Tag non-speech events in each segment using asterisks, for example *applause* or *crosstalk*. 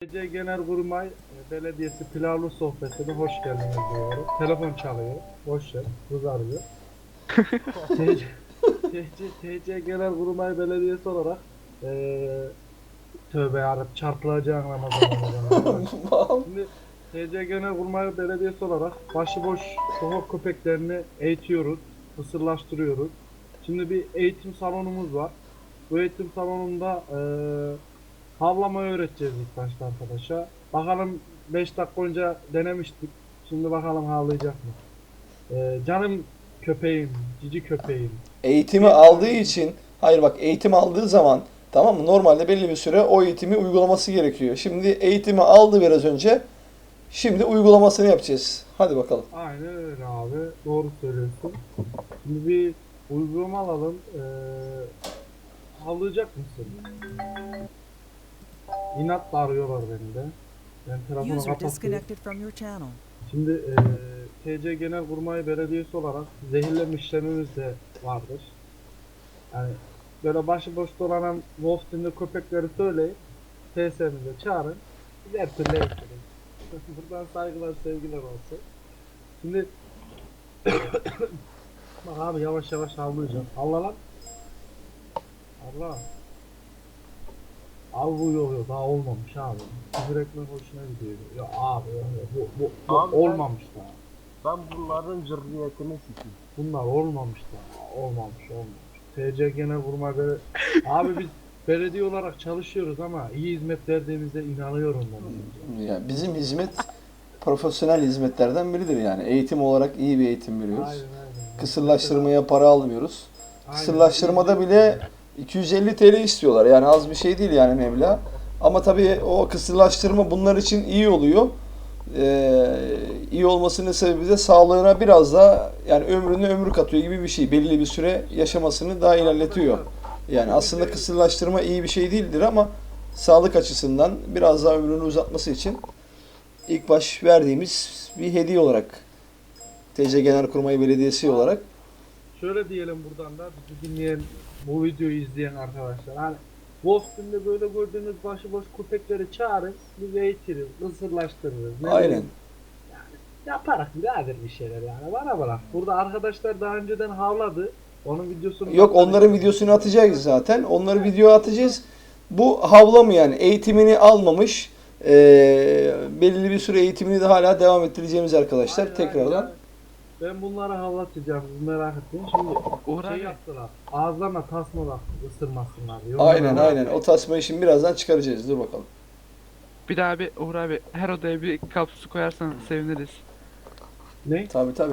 TC Genelkurmay e, Belediyesi Pilavlı Sohbeti'ne hoş geldiniz diyorum. Telefon çalıyor. Boş ver. Kız arıyor. *laughs* TC, TC, TC Genelkurmay Belediyesi olarak eee tövbe yarabbim çarpılacağın Ramazan Ramazan. *laughs* Şimdi TC Genelkurmay Belediyesi olarak başıboş sokak köpeklerini eğitiyoruz, fısırlaştırıyoruz. Şimdi bir eğitim salonumuz var. Bu eğitim salonunda eee havlamayı öğreteceğiz ilk başta arkadaşa. Bakalım 5 dakika önce denemiştik. Şimdi bakalım havlayacak mı? Eee canım köpeğim, cici köpeğim. Eğitimi aldığı için, hayır bak eğitim aldığı zaman tamam mı? Normalde belli bir süre o eğitimi uygulaması gerekiyor. Şimdi eğitimi aldı biraz önce. Şimdi uygulamasını yapacağız. Hadi bakalım. Aynen öyle abi. Doğru söylüyorsun. Şimdi bir uygulama alalım. Eee havlayacak mısın? İnatla arıyorlar beni de. Ben telefonu User kapatıyorum. disconnected from your channel. Şimdi eee TC Genelkurmay Belediyesi olarak zehirleme işlemimiz de vardır. Yani böyle başıboş dolanan Wolf'tinde köpekleri söyleyin. TS'mize çağırın. Biz her türlü eğitiririz. Buradan saygılar sevgiler olsun. Şimdi *coughs* Bak abi yavaş yavaş havlayacağım. Allah lan. Allah. Abi bu yok yok daha olmamış abi. Küfür etmek hoşuna gidiyor. Ya abi bu, bu, bu Abi ben- olmamış daha. Ben bunların cırriyetini sikeyim. Bunlar olmamış da. Olmamış olmamış. TC Genelkurmay Bele... Abi biz *laughs* belediye olarak çalışıyoruz ama iyi hizmet verdiğimize inanıyorum ben. Ya bizim hizmet profesyonel hizmetlerden biridir yani. Eğitim olarak iyi bir eğitim veriyoruz. Aynen aynen. Kısırlaştırmaya para almıyoruz. Aynen. Kısırlaştırmada bile 250 TL istiyorlar. Yani az bir şey değil yani meblağ. Ama tabii o kısırlaştırma bunlar için iyi oluyor. Ee, iyi olmasının sebebi de sağlığına biraz da yani ömrünü ömür katıyor gibi bir şey. Belli bir süre yaşamasını daha ilerletiyor. Yani aslında kısırlaştırma iyi bir şey değildir ama sağlık açısından biraz daha ömrünü uzatması için ilk baş verdiğimiz bir hediye olarak TC Genelkurmay Belediyesi olarak Şöyle diyelim buradan da bizi dinleyen, bu videoyu izleyen arkadaşlar. Hani Wolf'tinde böyle gördüğünüz başıboş köpekleri çağırın, biz eğitiriz, ısırlaştırırız. Ne aynen bileyim, Yaparak birader bir şeyler yani bana bırak. Burada arkadaşlar daha önceden havladı. Onun videosunu... Yok onların videosunu atacağız zaten. Onları video atacağız. Bu havlamayan, eğitimini almamış, eee, belirli bir süre eğitimini de hala devam ettireceğimiz arkadaşlar. Aynen, Tekrardan. aynen. Ben bunları havlatacağım, siz merak etmeyin. Şimdi Uğur şey yaptılar, ağızlarına tasmalar ısırmasınlar. diye. Aynen aynen. O tasmayı şimdi birazdan çıkaracağız. Dur bakalım. Bir daha bir Uğur abi her odaya bir kap su koyarsan seviniriz. Ne? Tabi tabi.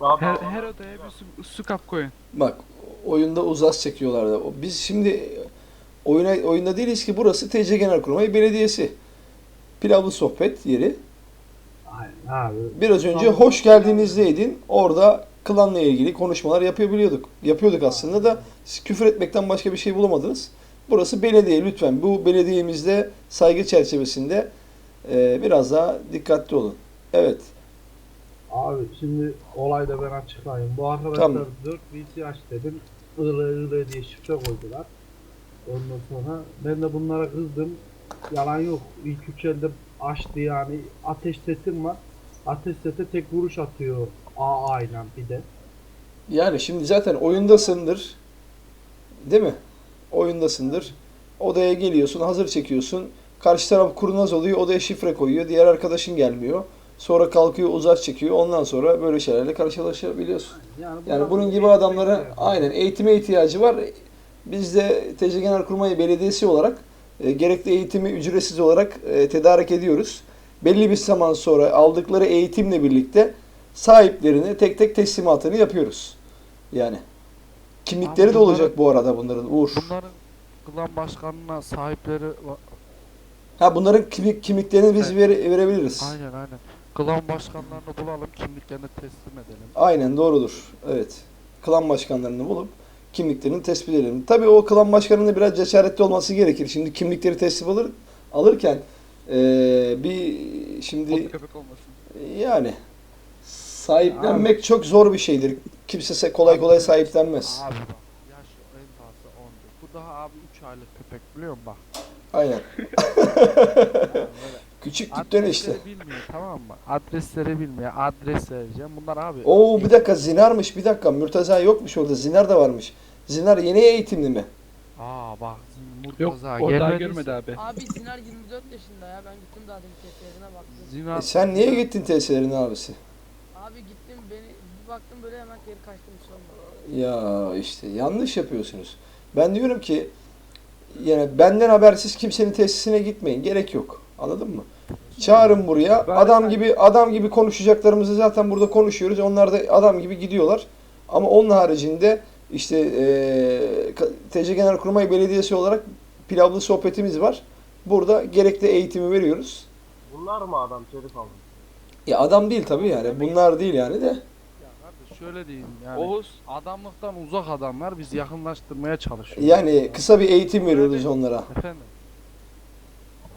Abi, Her, her odaya bir su, su kap koyun. Bak oyunda uzas çekiyorlardı. Biz şimdi oyuna oyunda değiliz ki burası TC Genelkurmay Belediyesi. Pilavlı sohbet yeri. Aynen abi. Biraz önce Tamam. hoş geldinizdeydin. Orada klanla ilgili konuşmalar yapabiliyorduk. Yapıyorduk aslında da siz küfür etmekten başka bir şey bulamadınız. Burası belediye lütfen. Bu belediyemizde saygı çerçevesinde e, biraz daha dikkatli olun. Evet. Abi şimdi olayda ben açıklayayım. Bu arkadaşlar Tamam. 4 VTH dedim. Ilı ılı diye şifre koydular. Ondan sonra ben de bunlara kızdım. Yalan yok. İlk üç elde açtı yani. Ateş setim var. Ateş sete tek vuruş atıyor. AA ile bir de. Yani şimdi zaten oyundasındır. Değil mi? Oyundasındır. Odaya geliyorsun, hazır çekiyorsun. Karşı taraf kurnaz oluyor, odaya şifre koyuyor. Diğer arkadaşın gelmiyor. Sonra kalkıyor, uzak çekiyor. Ondan sonra böyle şeylerle karşılaşabiliyorsun. Yani, Yani bunun gibi adamlara aynen eğitime ihtiyacı var. Biz de TC Genelkurmay Belediyesi olarak e, gerekli eğitimi ücretsiz olarak e, tedarik ediyoruz. Belli bir zaman sonra aldıkları eğitimle birlikte sahiplerine tek tek teslimatını yapıyoruz. Yani kimlikleri Abi de olacak bu arada bunların Uğur. Bunların klan başkanına sahipleri Ha bunların kimlik kimliklerini biz vere- verebiliriz. aynen aynen. Klan başkanlarını bulalım kimliklerini teslim edelim. Aynen doğrudur. Evet. Klan başkanlarını bulup kimliklerini tespit edelim. Tabii o klan başkanının biraz cesaretli olması gerekir. Şimdi kimlikleri teslim alır alırken eee, bir şimdi Bot köpek olmasın. yani sahiplenmek çok zor bir şeydir. Kimse se- kolay kolay sahiplenmez. Abi yaş en fazla 10'dur. Bu daha abi 3 aylık köpek biliyor musun bak. Aynen. *laughs* Küçük dükkan işte. Adresleri bilmiyor tamam mı? Adresleri bilmiyor. Adres vereceğim. Bunlar abi. Oo bir dakika zinarmış bir dakika. Mürteza yokmuş orada. Zinar da varmış. Zinar yeni eğitimli mi? Aa bak Yok Murtaza o daha gelmediyse- görmedi abi. Abi Zinar 24 yaşında ya. Ben gittim daha demin testlerine baktım. Zinar. E sen niye gittin TS'lerin abisi? Abi gittim beni bir baktım böyle hemen geri kaçtım bir şey olmadı. Ya işte yanlış yapıyorsunuz. Ben diyorum ki yani benden habersiz kimsenin tesisine gitmeyin. Gerek yok. Anladın mı? Çağırın buraya. Ben- Adam gibi adam gibi konuşacaklarımızı zaten burada konuşuyoruz. Onlar da adam gibi gidiyorlar. Ama onun haricinde işte eee Ka- TC Genelkurmay Belediyesi olarak pilavlı sohbetimiz var. Burada gerekli eğitimi veriyoruz. Bunlar mı adam Şerif abi? Ya adam değil tabii yani. Bunlar değil yani de. Ya kardeş şöyle diyeyim yani. Oğuz Adamlıktan uzak adamlar biz yakınlaştırmaya çalışıyoruz. Yani kısa bir eğitim veriyoruz onlara. Efendim.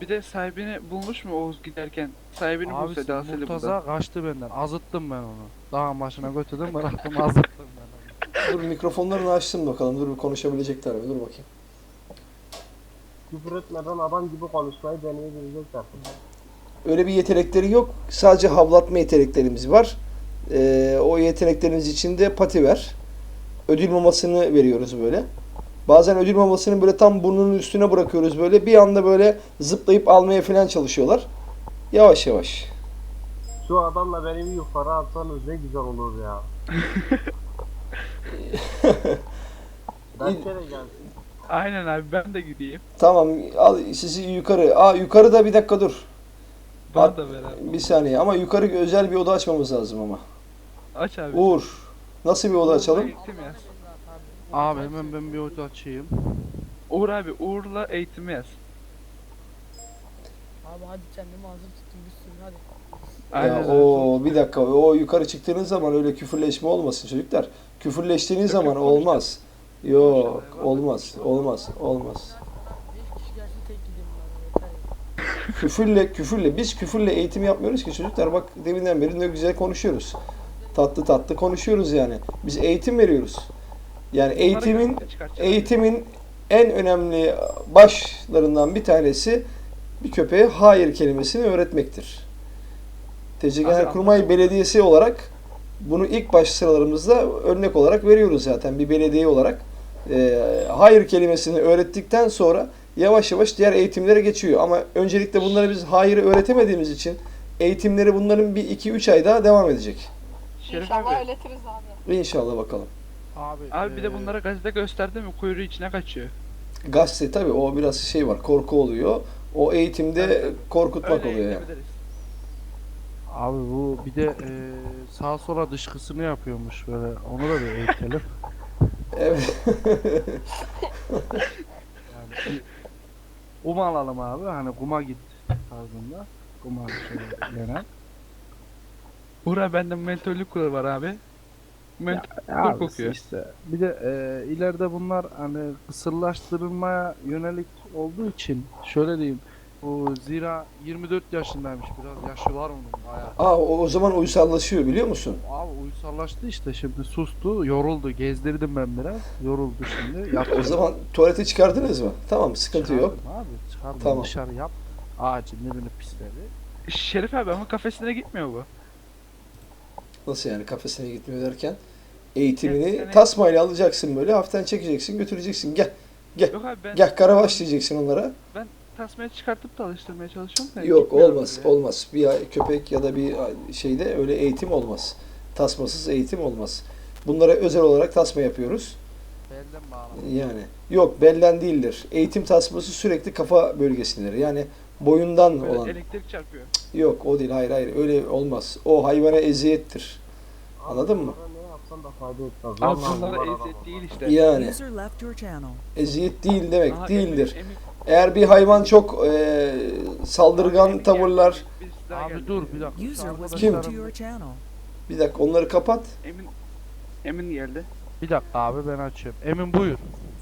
Bir de sahibini bulmuş mu Oğuz giderken? Sahibini Abi bulsa daha seni Murtaza kaçtı benden. Azıttım ben onu. Dağın başına götürdüm bıraktım *laughs* azıttım ben onu. Dur mikrofonlarını açtım bakalım. Dur bir konuşabilecekler mi? Dur bakayım. Küfür etmeden adam gibi konuşmayı deneyebilecekler. Öyle bir yetenekleri yok. Sadece havlatma yeteneklerimiz var. Ee, o yeteneklerimiz için de pati ver. Ödül mamasını veriyoruz böyle. Bazen ödül mamasını böyle tam burnunun üstüne bırakıyoruz böyle. Bir anda böyle zıplayıp almaya falan çalışıyorlar. Yavaş yavaş. Şu adamla beni bir yukarı atsanız ne güzel olur ya. *laughs* Berke de gelsin. Aynen abi ben de gideyim. Tamam al sizi yukarı. Aa yukarıda bir dakika dur. Bana At- da ver abi. Bir saniye ama yukarı özel bir oda açmamız lazım ama. Aç abi. Uğur. Nasıl bir oda açalım? Yaz. Abi hemen ben bir oda açayım. Uğur abi Uğur'la eğitimi yaz. Abi hadi kendimi hazır tuttum bir sürü hadi. Aynen Ya o bir dakika o yukarı çıktığınız zaman öyle küfürleşme olmasın çocuklar. Küfürleştiğiniz zaman olmaz. Yok olmaz olmaz olmaz. 5 kişi gelsin tek gideyim ben yeter ya. Küfürle küfürle biz küfürle eğitim yapmıyoruz ki çocuklar bak deminden beri ne güzel konuşuyoruz. Tatlı tatlı konuşuyoruz yani. Biz eğitim veriyoruz. Yani eğitimin eğitimin en önemli başlarından bir tanesi bir köpeğe hayır kelimesini öğretmektir. TC Genelkurmay Belediyesi olarak bunu ilk baş sıralarımızda örnek olarak veriyoruz zaten bir belediye olarak. Ee, hayır kelimesini öğrettikten sonra yavaş yavaş diğer eğitimlere geçiyor. Ama öncelikle bunları biz hayırı öğretemediğimiz için eğitimleri bunların bir iki üç ay daha devam edecek. İnşallah öğretiriz abi. İnşallah bakalım. Abi, Abi bir de bunlara gazete gösterdi mi kuyruğu içine kaçıyor. Gazete tabii o biraz şey var korku oluyor. O eğitimde Evet, evet. korkutmak Öyle oluyor yani. eğitebiliriz. Abi bu bir de eee sağa sola dışkısını yapıyormuş böyle. Onu da bir eğitelim. *laughs* Evet. Yani kum alalım abi. Hani kuma git tarzında. Kuma şöyle genel. Uğur abi bende mentollük kuralı var abi. Ment Ya Dur abi kokuyor. işte bir de eee, ileride bunlar hani kısırlaştırılmaya yönelik olduğu için şöyle diyeyim. O zira 24 yaşındaymış biraz yaşı var onun bayağı. Aa o, o zaman uysallaşıyor biliyor musun? Abi uysallaştı işte şimdi sustu yoruldu gezdirdim ben biraz yoruldu şimdi. O zaman tuvalete çıkardınız mı? Tamam sıkıntı yok. Çıkardım Abi çıkardım Tamam. dışarı yap. Ağacın dibini pisledi. Şerif abi ama kafesine gitmiyor bu. Nasıl yani kafesine gitmiyor derken? Eğitimini Yani- tasmayla alacaksın böyle hafiften çekeceksin götüreceksin. Gel Yok abi ben gel karabaş diyeceksin onlara. tasmayı çıkartıp da alıştırmaya çalışıyorum da. Yok olmaz buraya. olmaz. Bir köpek ya da bir şeyde öyle eğitim olmaz. Tasmasız eğitim olmaz. Bunlara özel olarak tasma yapıyoruz. Belden bağladım. Yani yok belden değildir. Eğitim tasması sürekli kafa bölgesindedir. Yani boyundan Böyle olan. elektrik çarpıyor. Yok o değil hayır hayır öyle olmaz. O hayvana eziyettir. Anladın mı? Ne yapsan da fayda etmez. Abi bunlara eziyet değil işte. Yani eziyet değil demek Aha, değildir. Emin, emin, Eğer bir hayvan çok e, saldırgan tavırlar Abi dur bir dakika. Kim? bir dakika onları kapat. Emin Emin geldi. Bir dakika abi ben açıyorum. Emin buyur.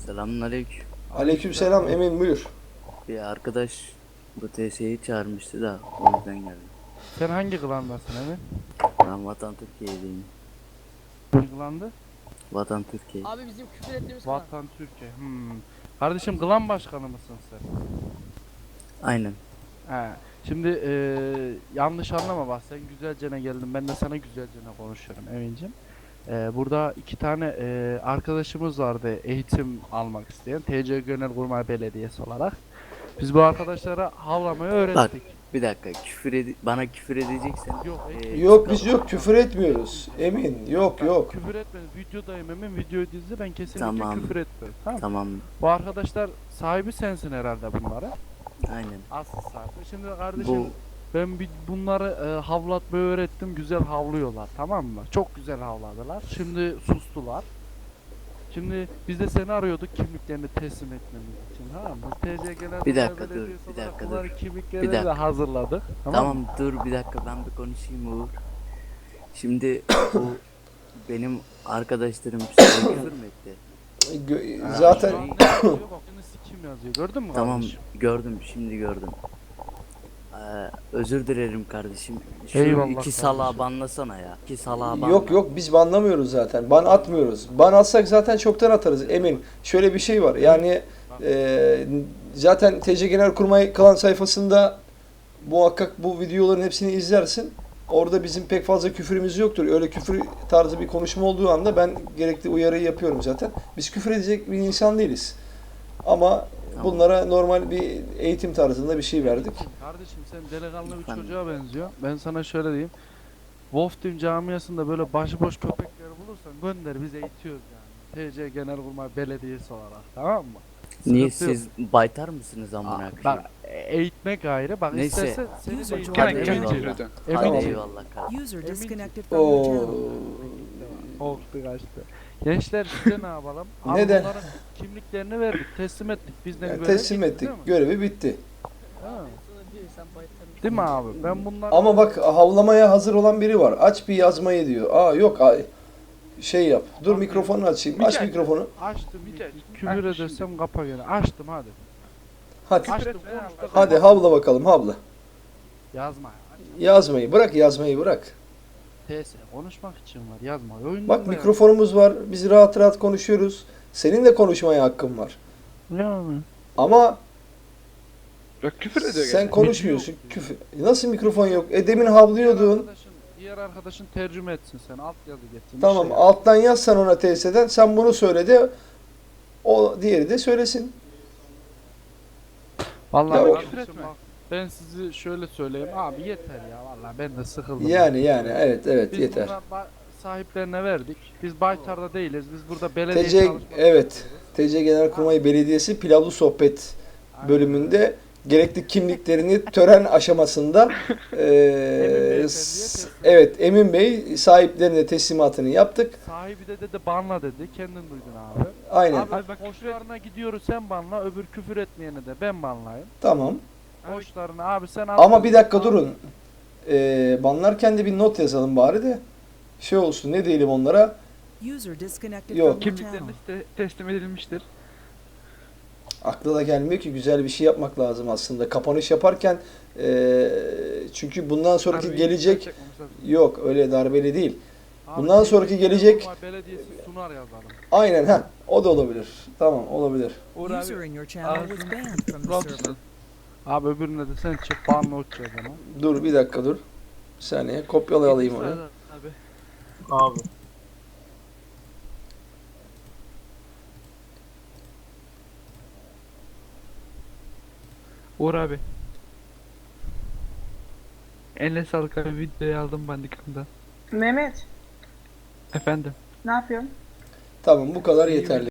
Selamünaleyküm. Aleykümselam Emin buyur. Bir arkadaş bu TS'yi çağırmıştı da o yüzden geldim. Sen hangi klandasın Emin? Ben Vatan Türkiye'deyim. Hangi klandı? Vatan Türkiye. Abi bizim küfür ettiğimiz kadar. Vatan Türkiye. Hmm. Kardeşim klan başkanı mısın sen? Aynen. He. Şimdi eee, yanlış anlama bak sen güzelcene geldin ben de sana güzelcene konuşuyorum Emin'cim. Eee, burada iki tane eee, arkadaşımız vardı eğitim almak isteyen TC Genelkurmay Belediyesi olarak. Biz bu arkadaşlara havlamayı öğrettik. Bir dakika küfür edi bana küfür edeceksen. Yok, ee, Yok biz yok küfür etmiyoruz. Emin yok yok. Küfür etmedim. Videodayım Emin video dizdi ben kesinlikle Tamam. küfür etmiyorum. Tamam. Tamam. Bu arkadaşlar sahibi sensin herhalde bunlara. Aynen. Asıl sahibi. Şimdi kardeşim Bu Ben bir bunları e, havlatmayı öğrettim. Güzel havlıyorlar. Tamam mı? Çok güzel havladılar. Şimdi sustular. Şimdi biz de seni arıyorduk kimliklerini teslim etmemiz için. Tamam mı? TC Genel Bir dakika, dur, bir dakika, dur. kimliklerini Bir de dakika. hazırladık. Tamam, tamam mı? dur bir dakika ben bir konuşayım Uğur. Şimdi bu benim arkadaşlarım *coughs* size küfür mü etti? Gö- Ha, Zaten şu an ne yazıyor? Bak sikim yazıyor. Gördün mü Tamam kardeşim? gördüm şimdi gördüm. Ee, özür dilerim kardeşim. Şu Eyvallah iki kardeşim. salağı banlasana ya. İki salağı banla. Yok yok biz banlamıyoruz zaten. Ban atmıyoruz. Ban atsak zaten çoktan atarız. Emin. Şöyle bir şey var. Yani e, zaten TC Genelkurmay klan sayfasında muhakkak bu videoların hepsini izlersin. Orada bizim pek fazla küfürümüz yoktur. Öyle küfür tarzı bir konuşma olduğu anda ben gerekli uyarıyı yapıyorum zaten. Biz küfür edecek bir insan değiliz. Ama Tamam. bunlara normal bir eğitim tarzında bir şey verdik. Kardeşim sen delikanlı bir çocuğa benziyor. Ben sana şöyle diyeyim. Wolf Team camiasında böyle başıboş köpekleri bulursan gönder biz eğitiyoruz yani. TC Genelkurmay Belediyesi olarak tamam mı? Niye Sıkıntı yok. siz baytar mısınız amına koyayım? Bak eğitmek ayrı. Bak Neyse. istersen seni de eğitmek your Emin- eyvallah. Emin- eyvallah kardeşim. User Emin- disconnected from your Oo. channel. Korktu kaçtı. Gençler size ne yapalım? *laughs* Abi Neden? bunların kimliklerini verdik, teslim ettik. Bizden Yani görev teslim ettik. Görevi bitti. Ha. Değil mi abi? Ben bunları Ama bak havlamaya hazır olan biri var. Aç bir yazmayı diyor. Aa yok ay. Şey yap. Dur mikrofonu açayım. Aç mikrofonu. açtım. Mücahit. Küfür Ha, edersem kapa gene. Açtım hadi. Hadi. Açtım. etme, Hadi havla bakalım havla. Yazma. Yazmayı bırak yazmayı bırak. TS konuşmak için var. Yazma. Oyundan Bak da mikrofonumuz var. Biz rahat rahat konuşuyoruz. Senin de konuşmaya hakkın var. Yani. Ama Bak küfür ediyor sen gene. konuşmuyorsun. Küfür. Nasıl mikrofon yok? E demin Diğer havlıyordun. arkadaşın, diğer arkadaşın tercüme etsin sen. Alt yazı getir. bir Tamam şey. alttan yaz sen ona TS'den. Sen bunu söyle de o diğeri de söylesin. Vallahi Ya o- kardeşim bak, ben sizi şöyle söyleyeyim. Abi yeter ya vallahi ben de sıkıldım. Yani yani evet evet Biz yeter. bunlar ba- sahiplerine verdik. Biz Baytar'da değiliz. Biz burada belediye TC çalışması evet. yapıyoruz. TC Genelkurmay Belediyesi Pilavlı Sohbet bölümünde gerekli kimliklerini *laughs* tören aşamasında eee, beyefendiye s- teslim. evet Emin Bey sahiplerine teslimatını yaptık. Sahibi de dedi banla dedi. Kendin duydun abi. Aynen. Abi bak, hoşlarına gidiyoruz sen banla. Öbür küfür etmeyene de ben banlayayım. Tamam. Hoşlarına abi sen al. Ama bir dakika durun. Eee banlarken de bir not yazalım bari de. Şey olsun ne diyelim onlara. User disconnected Yok. from your channel. Kimlikleriniz de teslim edilmiştir. Akla da gelmiyor ki güzel bir şey yapmak lazım aslında. Kapanış yaparken eee, çünkü bundan sonraki Harbi gelecek yok öyle darbeli değil. Abi bundan sonraki gelecek- Belediyesi sunar yazalım. Aynen ha o da olabilir. Tamam olabilir. Uğur User abi. in your channel was ağzını banned from the kural server. tutun. Abi öbürüne de sen çık banla uç yazana. Dur bir dakika dur. Bir saniye kopyala alayım onu. Abi. Abi. Uğur abi. Eline sağlık abi videoyu aldım bandikamdan. Mehmet, Efendim. ne yapıyorsun? Tamam bu kadar yeterli.